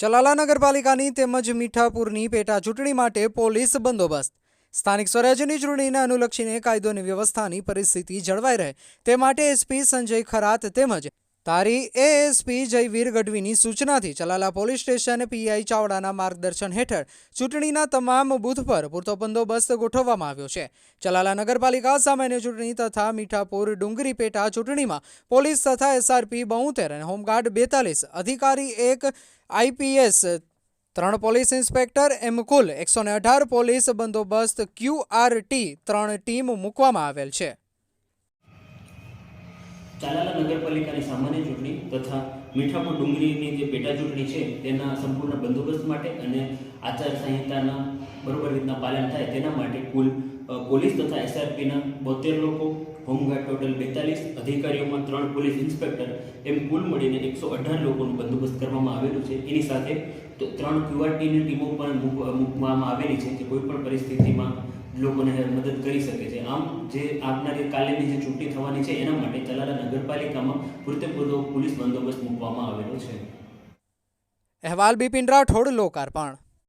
ચલાલા નગરપાલિકાની તેમજ મીઠાપુરની પેટા ચૂંટણી માટે પોલીસ બંદોબસ્ત. સ્થાનિક સ્વરાજ્યની ચૂંટણીને અનુલક્ષીને કાયદો અને વ્યવસ્થાની પરિસ્થિતિ જળવાઈ રહે તે માટે એસપી સંજય ખરાત તેમજ તારી એએસપી જયવીર ગઢવીની સૂચનાથી ચલાલા પોલીસ સ્ટેશન પીઆઈ ચાવડાના માર્ગદર્શન હેઠળ ચૂંટણીના તમામ બૂથ પર પૂરતો બંદોબસ્ત ગોઠવવામાં આવ્યો છે. ચલાલા નગરપાલિકા સામાન્ય ચૂંટણી તથા મીઠાપુર ડુંગરી પેટા ચૂંટણીમાં પોલીસ તથા એસઆરપી બોતેર અને હોમગાર્ડ બેતાલીસ, અધિકારી એક આઈપીએસ ત્રણ, પોલીસ ઇન્સ્પેક્ટર એમ કુલ એકસો અઢાર પોલીસ બંદોબસ્ત ક્યુઆરટી ત્રણ ટીમ મૂકવામાં આવેલ છે. ચાલાલા નગરપાલિકાની સામાન્ય ચૂંટણી તથા મીઠાપુર ડુંગરીની જે પેટા ચૂંટણી છે, તેના સંપૂર્ણ બંદોબસ્ત માટે અને આચારસંહિતાના બરોબર રીતના પાલન થાય તેના માટે કુલ પોલીસ તથા એસઆરપીના બોતેર લોકો, હોમગાર્ડ ટોટલ બેતાલીસ, અધિકારીઓમાં ત્રણ પોલીસ ઇન્સ્પેક્ટર, એમ કુલ મળીને એકસો અઢાર લોકોનું બંદોબસ્ત કરવામાં આવેલું છે. એની સાથે ત્રણ ક્યુઆરટીની ટીમો પણ મૂક- મૂકવામાં આવેલી છે કે કોઈ પણ પરિસ્થિતિમાં લોકોને મદદ કરી શકે છે. આમ જે આવનારી કાલેની જે ચૂંટણી થવાની છે, એના માટે તલાલા નગરપાલિકામાં પૂરતેપૂરતો પોલીસ બંદોબસ્ત મૂકવામાં આવેલો છે. અહેવાલ બિપિન રાઠોડ, લોકાર્પણ.